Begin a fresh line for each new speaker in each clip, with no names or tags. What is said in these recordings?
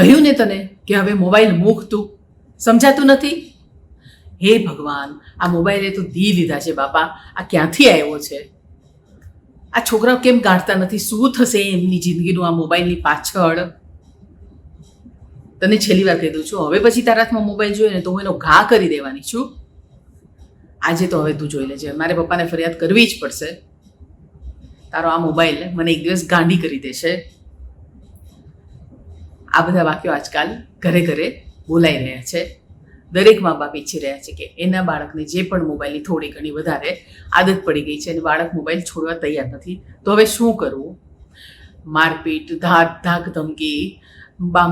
કહ્યું ને તને કે હવે મોબાઈલ મૂક તું. સમજાતું નથી? હે ભગવાન, આ મોબાઈલે તો દી લીધા છે બાપા. આ ક્યાંથી આવ્યો છે? આ છોકરાઓ કેમ ગાંઠતા નથી? શું થશે એમની જિંદગીનું આ મોબાઈલની પાછળ? તને છેલ્લી વાર કહી દઉં છું, હવે પછી તારા હાથમાં મોબાઈલ જોઈએ ને તો હું એનો ઘા કરી દેવાની છું. આજે તો હવે તું જોઈ લેજે. મારે પપ્પાને ફરિયાદ કરવી જ પડશે. તારો આ મોબાઈલ મને એક દિવસ ગાંડી કરી દેશે. આ બધા વાક્યો આજકાલ ઘરે ઘરે બોલાઈ રહ્યા છે. દરેક મા બાપ ઈચ્છી રહ્યા છે કે એના બાળકને જે પણ મોબાઈલની થોડી ઘણી વધારે આદત પડી ગઈ છે અને બાળક મોબાઈલ છોડવા તૈયાર નથી, તો હવે શું કરવું? મારપીટ, ધાક ધાક ધમકી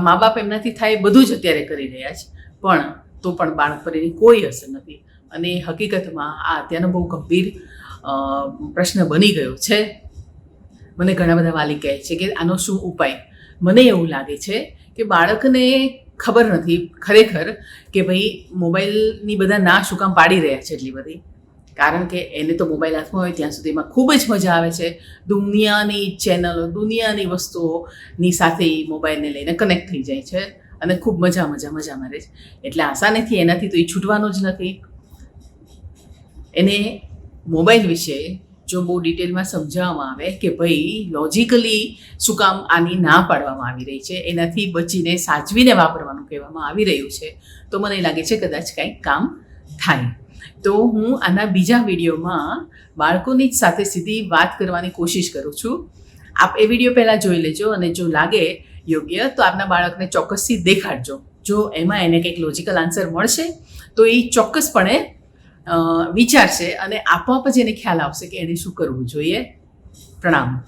મા બાપ એમનાથી થાય બધું જ અત્યારે કરી રહ્યા છે. પણ તો પણ બાળક પર એની કોઈ અસર નથી. અને હકીકતમાં આ અત્યારનો બહુ ગંભીર પ્રશ્ન બની ગયો છે. મને ઘણા બધા વાલી કહે છે કે આનો શું ઉપાય? મને એવું લાગે છે કે બાળકને ખબર નથી ખરેખર કે ભાઈ મોબાઈલની બધા ના શું કામ પાડી રહ્યા છે એટલી બધી. કારણ કે એને તો મોબાઈલ હાથમાં હોય ત્યાં સુધીમાં ખૂબ જ મજા આવે છે. દુનિયાની ચેનલો, દુનિયાની વસ્તુઓની સાથે એ મોબાઈલને લઈને કનેક્ટ થઈ જાય છે અને ખૂબ મજા મજા મજા મારે છે. એટલે આસાનીથી એનાથી તો એ છૂટવાનું જ નથી. એને મોબાઈલ વિશે જો બહુ ડિટેલમાં સમજાવવામાં આવે કે ભાઈ લોજિકલી શું કામ આની ના પાડવામાં આવી રહી છે, એનાથી બચીને સાચવીને વાપરવાનું કહેવામાં આવી રહ્યું છે, તો મને લાગે છે કદાચ કંઈક કામ થાય. તો હું આના બીજા વિડીયોમાં બાળકોની જ સાથે સીધી વાત કરવાની કોશિશ કરું છું. આપ એ વીડિયો પહેલાં જોઈ લેજો અને જો લાગે યોગ્ય, તો આપના બાળકને ચોક્કસથી દેખાડજો. જો એમાં એને કંઈક લોજિકલ આન્સર મળશે, તો એ ચોક્કસપણે વિચારશે અને આપોઆપ જ એને ખ્યાલ આવશે કે એને શું કરવું જોઈએ. પ્રણામ.